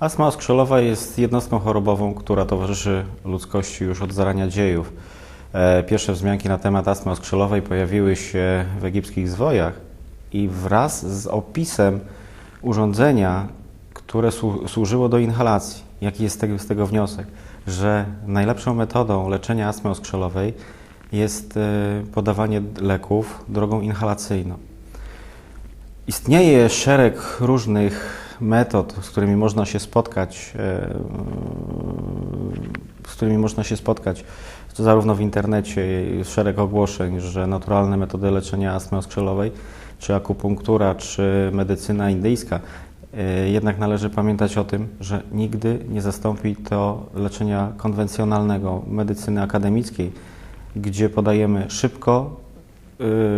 Astma oskrzelowa jest jednostką chorobową, która towarzyszy ludzkości już od zarania dziejów. E, Pierwsze wzmianki na temat astmy oskrzelowej pojawiły się w egipskich zwojach i wraz z opisem urządzenia, które słu- służyło do inhalacji. Jaki jest z tego, z tego wniosek? Że najlepszą metodą leczenia astmy oskrzelowej jest e, podawanie leków drogą inhalacyjną. Istnieje szereg różnych metod, z którymi można się spotkać, e, z którymi można się spotkać zarówno w internecie, jest szereg ogłoszeń, że naturalne metody leczenia astmy oskrzelowej, czy akupunktura, czy medycyna indyjska. E, Jednak należy pamiętać o tym, że nigdy nie zastąpi to leczenia konwencjonalnego, medycyny akademickiej, gdzie podajemy szybko,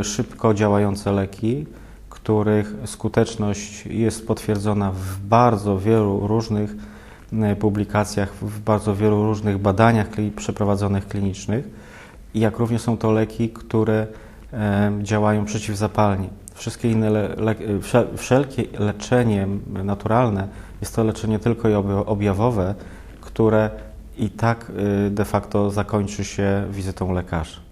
y, szybko działające leki, których skuteczność jest potwierdzona w bardzo wielu różnych y, publikacjach, w bardzo wielu różnych badaniach przeprowadzonych klinicznych, jak również są to leki, które e, działają przeciwzapalnie. Wszystkie inne le, le, wszel, wszelkie leczenie naturalne jest to leczenie tylko i obja- objawowe, które i tak y, de facto zakończy się wizytą lekarza.